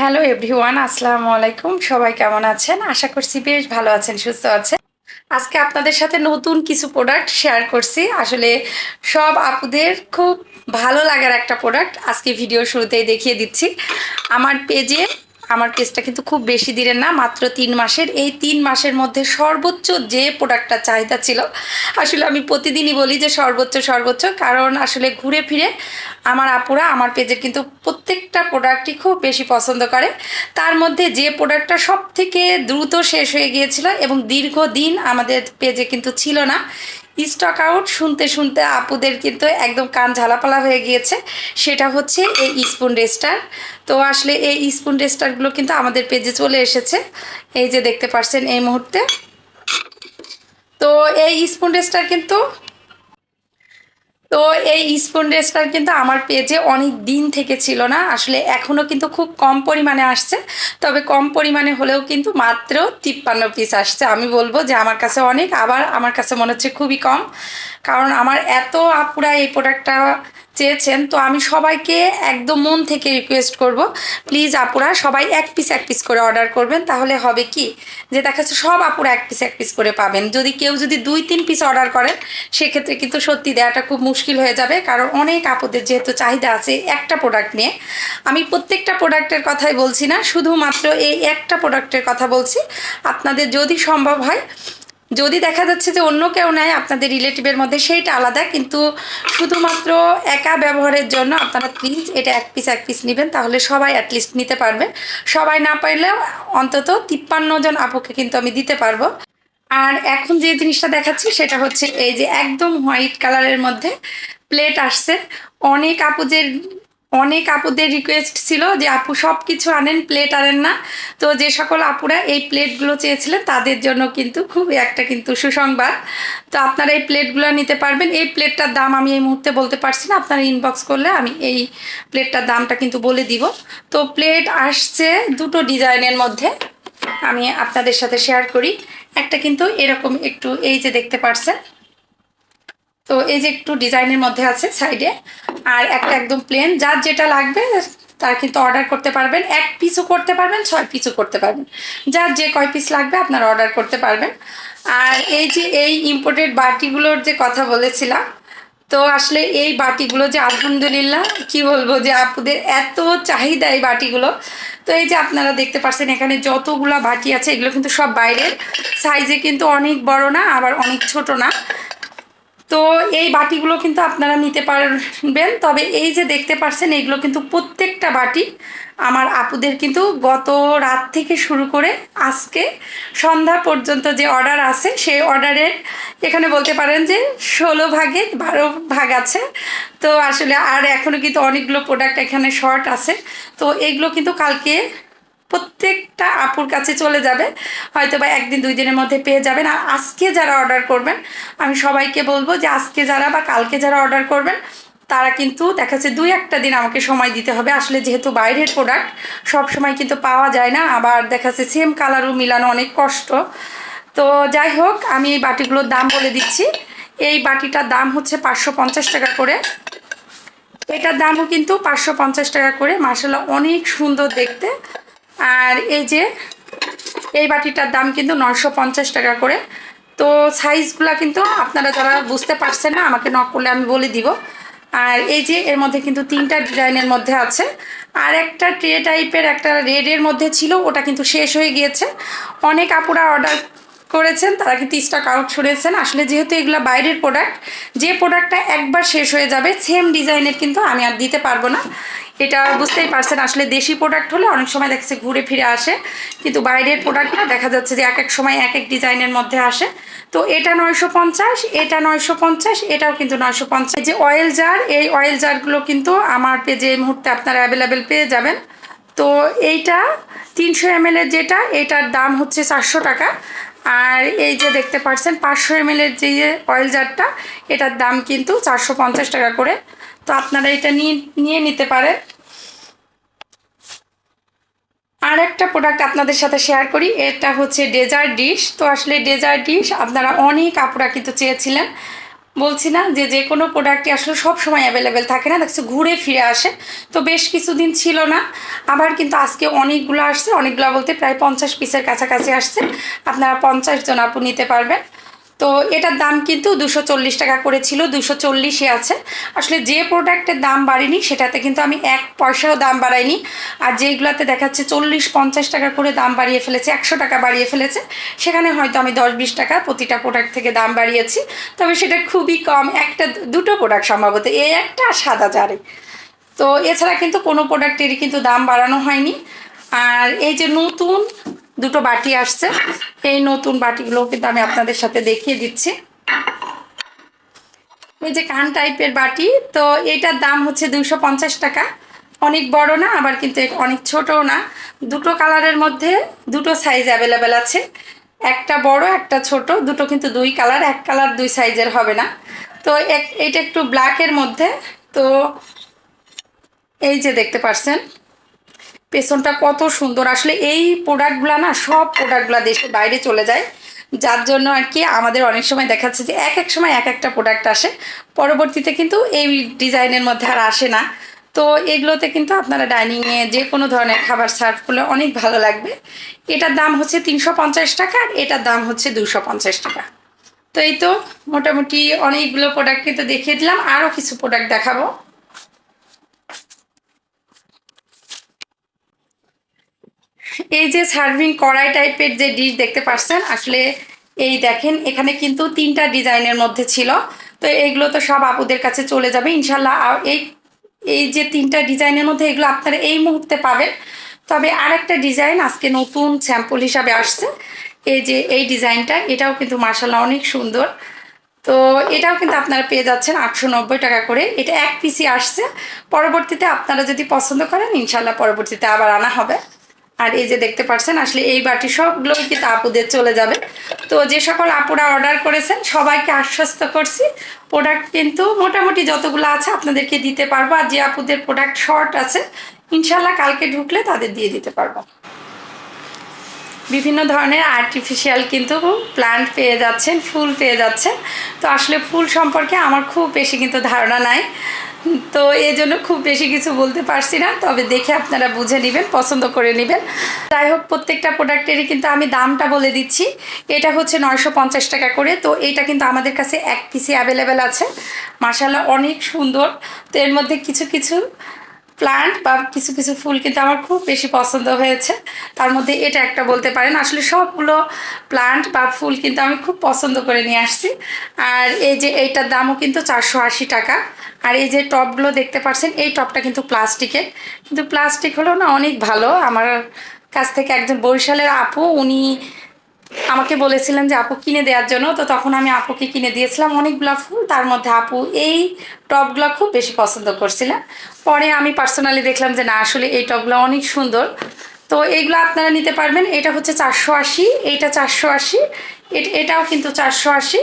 Hello everyone, আসসালামু আলাইকুম। সবাই কেমন আছেন? আশা করছি বেশ ভালো আছেন, সুস্থ আছেন। আজকে আপনাদের সাথে নতুন কিছু প্রোডাক্ট শেয়ার করছি। আসলে সব আপুদের খুব ভালো লাগার একটা প্রোডাক্ট আজকে ভিডিও শুরুতেই দেখিয়ে দিচ্ছি। আমার পেজে আমার কেসটা কিন্তু খুব বেশি দিনের না, মাত্র তিন মাসের। এই তিন মাসের মধ্যে সর্বোচ্চ যে প্রোডাক্টটা চাহিদা ছিল, আসলে আমি প্রতিদিনই বলি যে সর্বোচ্চ সর্বোচ্চ। কারণ আসলে ঘুরে ফিরে আমার আপুরা আমার পেজের কিন্তু প্রত্যেকটা প্রোডাক্টই খুব বেশি পছন্দ করে। তার মধ্যে যে প্রোডাক্টটা সব থেকে দ্রুত শেষ হয়ে গিয়েছিল এবং দীর্ঘদিন আমাদের পেজে কিন্তু ছিল না স্টক আউট শুনতে শুনতে আপুদের কিন্তু একদম কান ঝালাপালা হয়ে গিয়েছে। সেটা হচ্ছে এই স্পুন রেস্টার তো আসলে এই স্পুন রেস্টারগুলো কিন্তু আমাদের পেজে চলে এসেছে। এই যে দেখতে পাচ্ছেন এই মুহূর্তে। তো এই স্পুন রেস্টার কিন্তু তো এই স্পুন রেস্টার কিন্তু আমার পেজে অনেক দিন থেকে ছিল না। আসলে এখনও কিন্তু খুব কম পরিমাণে আসছে। তবে কম পরিমাণে হলেও কিন্তু মাত্র তিপ্পান্ন পিস আসছে। আমি বলব যে আমার কাছে অনেক, আবার আমার কাছে মনে হচ্ছে খুবই কম। কারণ আমার এত আপুরা এই প্রোডাক্টটা চেয়েছেন, তো আমি সবাইকে একদম মন থেকে রিকোয়েস্ট করব। প্লিজ আপুরা, সবাই এক পিস এক পিস করে অর্ডার করবেন, তাহলে হবে কি? যে দেখা যাচ্ছে সব আপুরা এক পিস এক পিস করে পাবেন। যদি কেউ যদি দুই, তিন পিস অর্ডার করেন, সেক্ষেত্রে কিন্তু সত্যি দেওয়াটা খুব মুশকিল হয়ে যাবে, কারণ অনেক আপুদের যেহেতু চাহিদা আছে একটা প্রোডাক্ট নিয়ে। আমি প্রত্যেকটা প্রোডাক্টের কথাই বলছি না, শুধুমাত্র এই একটা প্রোডাক্টের কথা বলছি। আপনাদের যদি সম্ভব হয় যদি দেখা যাচ্ছে যে অন্য কেউ নেয় আপনাদের রিলেটিভের মধ্যে সেইটা আলাদা, কিন্তু শুধুমাত্র একা ব্যবহারের জন্য আপনারা প্লিজ এটা এক পিস এক পিস নেবেন, তাহলে সবাই অ্যাটলিস্ট নিতে পারবে। সবাই না পারলেও অন্তত তিপ্পান্ন জন আপুকে কিন্তু আমি দিতে পারব। আর এখন যে জিনিসটা দেখাচ্ছি, সেটা হচ্ছে এই যে একদম হোয়াইট কালারের মধ্যে প্লেট আসছে। অনেক আপু যে অনেক আপুদের রিকোয়েস্ট ছিল যে, আপু সব কিছু আনেন প্লেট আনেন না। তো যে সকল আপুরা এই প্লেটগুলো চেয়েছিলেন, তাদের জন্য কিন্তু খুবই একটা কিন্তু সুসংবাদ। তো আপনারা এই প্লেটগুলো নিতে পারবেন। এই প্লেটটার দাম আমি এই মুহূর্তে বলতে পারছি না। আপনারা ইনবক্স করলে আমি এই প্লেটটার দামটা কিন্তু বলে দিব। তো প্লেট আসছে দুটো ডিজাইনের মধ্যে। আমি আপনাদের সাথে শেয়ার করি। একটা কিন্তু এরকম একটু এই যে দেখতে পারছেন। তো এই যে একটু ডিজাইনের মধ্যে আছে সাইডে আর একটা একদম প্লেন যার যেটা লাগবে, তারা কিন্তু অর্ডার করতে পারবেন। এক পিসও করতে পারবেন, ছয় পিসও করতে পারবেন। যার যে কয় পিস লাগবে, আপনারা অর্ডার করতে পারবেন। আর এই যে এই ইম্পোর্টেড বাটিগুলোর যে কথা বলেছিলাম, তো আসলে এই বাটিগুলো যে আলহামদুলিল্লাহ, কি বলব যে আপুদের এত চাহিদা এই বাটিগুলো। তো এই যে আপনারা দেখতে পাচ্ছেন এখানে যতগুলো বাটি আছে, এগুলো কিন্তু সব বাইরের। সাইজে কিন্তু অনেক বড় না, আবার অনেক ছোট না। তো এই বাটিগুলো কিন্তু আপনারা নিতে পারবেন। তবে এই যে দেখতে পাচ্ছেন, এইগুলো কিন্তু প্রত্যেকটা বাটি আমার আপুদের কিন্তু গত রাত থেকে শুরু করে আজকে সন্ধ্যা পর্যন্ত যে অর্ডার আছে, সেই অর্ডারের এখানে বলতে পারেন যে ষোলো ভাগে বারো ভাগ আছে। তো আসলে আর এখনও কিন্তু অনেকগুলো প্রোডাক্ট এখানে শর্ট আছে। তো এগুলো কিন্তু কালকে প্রত্যেকটা আপুর কাছে চলে যাবে। হয়তো বা একদিন, দুই দিনের মধ্যে পেয়ে যাবেন। আর আজকে যারা অর্ডার করবেন, আমি সবাইকে বলব যে আজকে যারা বা কালকে যারা অর্ডার করবেন, তারা কিন্তু দেখা যাচ্ছে দুই একটা দিন আমাকে সময় দিতে হবে। আসলে যেহেতু বাইরের প্রোডাক্ট সব সময় কিন্তু পাওয়া যায় না। আবার দেখা যাচ্ছে সেম কালারও মিলানো অনেক কষ্ট। তো যাই হোক, আমি এই বাটিগুলোর দাম বলে দিচ্ছি। এই বাটিটার দাম হচ্ছে পাঁচশো পঞ্চাশ টাকা করে। এটার দামও কিন্তু পাঁচশো পঞ্চাশ টাকা করে। মার্শাল্লাহ অনেক সুন্দর দেখতে। আর এই যে, এই বাটিটার দাম কিন্তু নশো পঞ্চাশ টাকা করে। তো সাইজগুলো কিন্তু আপনারা যারা বুঝতে পারছেন না, আমাকে নক করলে আমি বলে দিব। আর এই যে, এর মধ্যে কিন্তু তিনটা ডিজাইনের মধ্যে আছে। আর একটা ট্রে টাইপের একটা রেডের মধ্যে ছিল, ওটা কিন্তু শেষ হয়ে গিয়েছে। অনেক আপুরা অর্ডার করেছেন, তারা কিন্তু স্টক আউট ছড়িয়েছেন। আসলে যেহেতু এগুলো বাইরের প্রোডাক্ট যে প্রোডাক্টটা একবার শেষ হয়ে যাবে সেম ডিজাইনের কিন্তু আমি আর দিতে পারব না। এটা বুঝতেই পারছেন, আসলে দেশি প্রোডাক্ট হলে অনেক সময় দেখছে ঘুরে ফিরে আসে, কিন্তু বাইরের প্রোডাক্টটা দেখা যাচ্ছে যে এক এক সময় এক এক ডিজাইনের মধ্যে আসে। তো এটা নয়শো পঞ্চাশ, এটা নয়শো পঞ্চাশ, এটাও কিন্তু নয়শো পঞ্চাশ। যে অয়েল জার এই অয়েল জারগুলো কিন্তু আমার পেজে এই মুহূর্তে আপনারা অ্যাভেলেবেল পেয়ে যাবেন। তো এইটা তিনশো এম যেটা, এটার দাম হচ্ছে চারশো টাকা। আর এই যে দেখতে পাচ্ছেন পাঁচশো এম এর যে অয়েল জারটা এটার দাম কিন্তু চারশো পঞ্চাশ টাকা করে। তো আপনারা এটা নিয়ে নিয়ে নিতে পারেন। আর একটা প্রোডাক্ট আপনাদের সাথে শেয়ার করি, এটা হচ্ছে ডেজার্ট ডিশ তো আসলে ডেজার্ট ডিশ আপনারা অনেক আপুরা কিন্তু চেয়েছিলেন। বলছি না যে যে কোনো প্রোডাক্টই আসলে সব সময় অ্যাভেলেবেল থাকে না, দেখছি ঘুরে ফিরে আসে। তো বেশ কিছুদিন ছিল না, আবার কিন্তু আজকে অনেকগুলো আসছে, অনেকগুলো বলতে প্রায় পঞ্চাশ পিসের কাছাকাছি আসছে। আপনারা পঞ্চাশ জন আপু নিতে পারবেন। তো এটার দাম কিন্তু দুশো চল্লিশ টাকা করে ছিল, দুশো চল্লিশে আছে। আসলে যে প্রোডাক্টের দাম বাড়েনি, সেটাতে কিন্তু আমি এক পয়সাও দাম বাড়াইনি। আর যেগুলোতে দেখাচ্ছে চল্লিশ পঞ্চাশ টাকা করে দাম বাড়িয়ে ফেলেছে, একশো টাকা বাড়িয়ে ফেলেছে, সেখানে হয়তো আমি দশ বিশ টাকা প্রতিটা প্রোডাক্ট থেকে দাম বাড়িয়েছি। তবে সেটা খুবই কম, একটা দুটো প্রোডাক্ট সম্ভবত এই একটা আর সাদা জারে তো এছাড়া কিন্তু কোনো প্রোডাক্টেরই কিন্তু দাম বাড়ানো হয়নি। আর এই যে নতুন দুটো বাটি আসছে। এই নতুন বাটিগুলো কিন্তু আমি আপনাদের সাথে দেখিয়ে দিচ্ছি। এই যে কান টাইপের বাটি, তো এটার দাম হচ্ছে পঞ্চাশ টাকা। অনেক বড় না, আবার কিন্তু অনেক ছোটও না। দুটো কালারের মধ্যে দুটো সাইজ অ্যাভেলেবেল আছে। একটা বড়, একটা ছোট, দুটো কিন্তু দুই কালার, এক কালার দুই সাইজের হবে না। তো এটা একটু ব্ল্যাকের মধ্যে। তো এই যে দেখতে পারছেন পেছনটা কত সুন্দর। আসলে এই প্রোডাক্টগুলো না, সব প্রোডাক্টগুলো দেশের বাইরে চলে যায়। যার জন্য আর কি আমাদের অনেক সময় দেখাচ্ছে যে এক এক সময় এক একটা প্রোডাক্ট আসে। পরবর্তীতে কিন্তু এই ডিজাইনের মধ্যে আর আসে না। তো এগুলোতে কিন্তু আপনারা ডাইনিংয়ে যে কোনো ধরনের খাবার সার্ভ করলে অনেক ভালো লাগবে। এটার দাম হচ্ছে তিনশো পঞ্চাশ টাকা আর এটার দাম হচ্ছে দুশো পঞ্চাশ টাকা। তো এই তো মোটামুটি অনেকগুলো প্রোডাক্ট কিন্তু দেখিয়ে দিলাম। আরও কিছু প্রোডাক্ট দেখাবো। এই যে সার্ভিং কড়াই টাইপের যে ডিশ দেখতে পাচ্ছেন, আসলে এই দেখেন, এখানে কিন্তু তিনটা ডিজাইনের মধ্যে ছিল। তো এইগুলো তো সব আপুদের কাছে চলে যাবে, ইনশাল্লাহ। এই এই যে তিনটা ডিজাইনের মধ্যে এগুলো আপনারা এই মুহূর্তে পাবেন। তবে আরেকটা ডিজাইন আজকে নতুন স্যাম্পল হিসাবে আসছে। এই যে, এই ডিজাইনটা, এটাও কিন্তু মার্শাল্লাহ অনেক সুন্দর। তো এটাও কিন্তু আপনারা পেয়ে যাচ্ছেন আটশো নব্বই টাকা করে। এটা এক পিসি আসছে। পরবর্তীতে আপনারা যদি পছন্দ করেন, ইনশাল্লাহ পরবর্তীতে আবার আনা হবে। আর এই যে দেখতে পাচ্ছেন আসলে এই বাটি সবগুলোই কিন্তু আপুদের চলে যাবে। তো যে সকল আপুরা অর্ডার করেছেন, সবাইকে আশ্বস্ত করছি প্রোডাক্ট কিন্তু মোটামুটি যতগুলো আছে আপনাদেরকে দিতে পারব। আর যে আপুদের প্রোডাক্ট শর্ট আছে, ইনশাল্লাহ কালকে ঢুকলে তাদের দিয়ে দিতে পারব। বিভিন্ন ধরনের আর্টিফিশিয়াল কিন্তু প্লান্ট পেয়ে যাচ্ছেন, ফুল পেয়ে যাচ্ছেন। তো আসলে ফুল সম্পর্কে আমার খুব বেশি কিন্তু ধারণা নাই। তো এই জন্য খুব বেশি কিছু বলতে পারছি না, তবে দেখে আপনারা বুঝে নেবেন, পছন্দ করে নেবেন। যাই হোক, প্রত্যেকটা প্রোডাক্টেরই কিন্তু আমি দামটা বলে দিচ্ছি। এটা হচ্ছে নয়শো পঞ্চাশ টাকা করে, তো এটা কিন্তু আমাদের কাছে এক পিসি অ্যাভেলেবেল আছে। মাসাল্লাহ অনেক সুন্দর। তো এর মধ্যে কিছু কিছু প্লান্ট বা কিছু কিছু ফুল কিন্তু আমার খুব বেশি পছন্দ হয়েছে। তার মধ্যে এটা একটা বলতে পারেন। আসলে সবগুলো প্লান্ট বা ফুল কিন্তু আমি খুব পছন্দ করে নিয়ে আসছি। আর এই যে এইটার দামও কিন্তু চারশো আশি টাকা। আর এই যে টপগুলো দেখতে পাচ্ছেন এই টপটা কিন্তু প্লাস্টিকের কিন্তু প্লাস্টিক হলেও না অনেক ভালো। আমার কাছ থেকে একজন বরিশালের আপু, উনি আমাকে বলেছিলেন যে আপু কিনে দেওয়ার জন্য, তো তখন আমি আপুকে কিনে দিয়েছিলাম অনেকগুলো ফুল। তার মধ্যে আপু এই টপগুলো খুব বেশি পছন্দ করছিলেন। পরে আমি পার্সোনালি দেখলাম যে না, আসলে এই টপগুলো অনেক সুন্দর। তো এইগুলো আপনারা নিতে পারবেন। এটা হচ্ছে চারশো আশি, এইটা চারশো আশি এটাও কিন্তু চারশো আশি।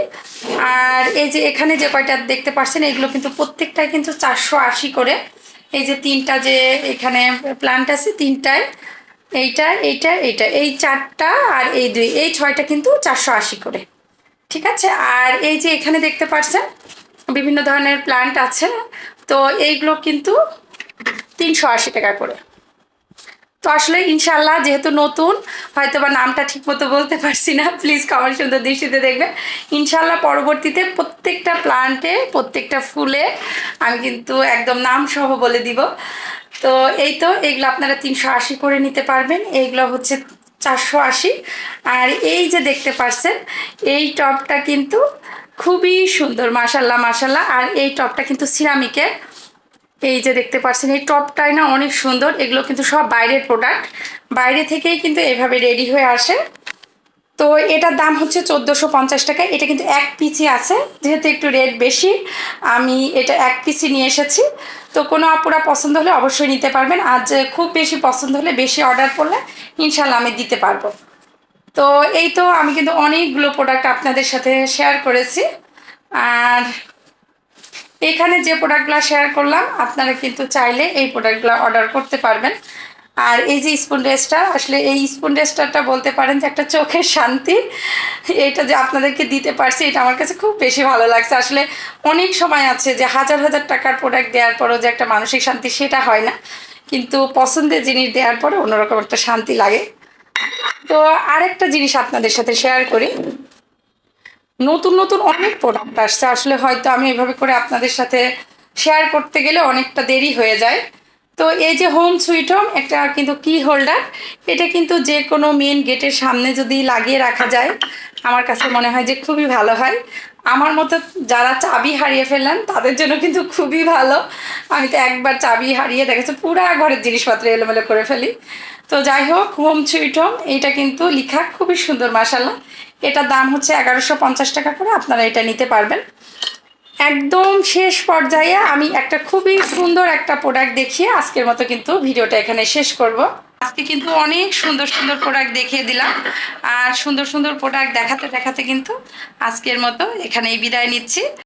আর এই যে এখানে যে কয়টা দেখতে পাচ্ছেন, এগুলো কিন্তু প্রত্যেকটাই কিন্তু চারশো আশি করে। এই যে তিনটা যে এখানে প্লান্ট আছে, তিনটায় এইটা এইটা এইটা, এই চারটা আর এই দুই, এই ছয়টা কিন্তু চারশো আশি করে। ঠিক আছে? আর এই যে এখানে দেখতে পাচ্ছেন বিভিন্ন ধরনের প্লান্ট আছে, তো এইগুলো কিন্তু তিনশো আশি টাকা করে। তো আসলে ইনশাল্লাহ যেহেতু নতুন হয়তো বা নামটা ঠিকমতো বলতে পারছি না প্লিজ কামার সুন্দর দৃষ্টিতে দেখবেন। ইনশাল্লাহ পরবর্তীতে প্রত্যেকটা প্লান্টে প্রত্যেকটা ফুলে আমি কিন্তু একদম নাম সহ বলে দিব। তো এই তো এইগুলো আপনারা তিনশো আশি করে নিতে পারবেন। এইগুলো হচ্ছে চারশো আশি। আর এই যে দেখতে পারছেন, এই টপটা কিন্তু খুবই সুন্দর মাসাল্লাহ মাসাল্লাহ আর এই টপটা কিন্তু সিরামিকের। এই যে দেখতে পাচ্ছেন এই টপটাই না অনেক সুন্দর। এগুলো কিন্তু সব বাইরের প্রোডাক্ট বাইরে থেকেই কিন্তু এভাবে রেডি হয়ে আসে। তো এটার দাম হচ্ছে চোদ্দোশো পঞ্চাশ টাকা। এটা কিন্তু এক পিসি আছে, যেহেতু একটু রেট বেশি, আমি এটা এক পিসি নিয়ে এসেছি। তো কোনো আপুরা পছন্দ হলে অবশ্যই নিতে পারবেন। আর খুব বেশি পছন্দ হলে বেশি অর্ডার করলে ইনশাল্লাহ আমি দিতে পারব। তো এই তো আমি কিন্তু অনেকগুলো প্রোডাক্ট আপনাদের সাথে শেয়ার করেছি। আর এখানে যে প্রোডাক্টগুলো শেয়ার করলাম, আপনারা কিন্তু চাইলে এই প্রোডাক্টগুলো অর্ডার করতে পারবেন। আর এই যে স্পুন রেস্টার আসলে এই স্পুন রেস্টারটা বলতে পারেন যে একটা চোখের শান্তি। এটা যে আপনাদেরকে দিতে পারছি, এটা আমার কাছে খুব বেশি ভালো লাগছে। আসলে অনেক সময় আছে যে হাজার হাজার টাকার প্রোডাক্ট দেওয়ার পরও যে একটা মানসিক শান্তি, সেটা হয় না। কিন্তু পছন্দের জিনিস দেওয়ার পরে অন্যরকম একটা শান্তি লাগে। তো আরেকটা জিনিস আপনাদের সাথে শেয়ার করি। নতুন নতুন অনেক প্রোডাক্ট আসছে। আসলে হয়তো আমি এভাবে করে আপনাদের সাথে শেয়ার করতে গেলে অনেকটা দেরি হয়ে যায়। তো এই যে হোম সুইট হোম একটা কিন্তু কি হোল্ডার এটা কিন্তু যে কোনো মেন গেটের সামনে যদি লাগিয়ে রাখা যায়, আমার কাছে মনে হয় যে খুবই ভালো হয়। আমার মতো যারা চাবি হারিয়ে ফেললেন, তাদের জন্য কিন্তু খুবই ভালো। আমি তো একবার চাবি হারিয়ে দেখেছি, পুরা ঘরের জিনিসপত্র এলোমেলো করে ফেলি। তো যাই হোক হোম সুইট হোম এটা কিন্তু লেখা খুবই সুন্দর মাসাল্লাহ এটার দাম হচ্ছে এগারোশো পঞ্চাশ টাকা করে, আপনারা এটা নিতে পারবেন। একদম শেষ পর্যায়ে আমি একটা খুবই সুন্দর একটা প্রোডাক্ট দেখিয়ে আজকের মতো কিন্তু ভিডিওটা এখানে শেষ করব। আজকে কিন্তু অনেক সুন্দর সুন্দর প্রোডাক্ট দেখিয়ে দিলাম। আর সুন্দর সুন্দর প্রোডাক্ট দেখাতে দেখাতে কিন্তু আজকের মতো এখানেই বিদায় নিচ্ছি।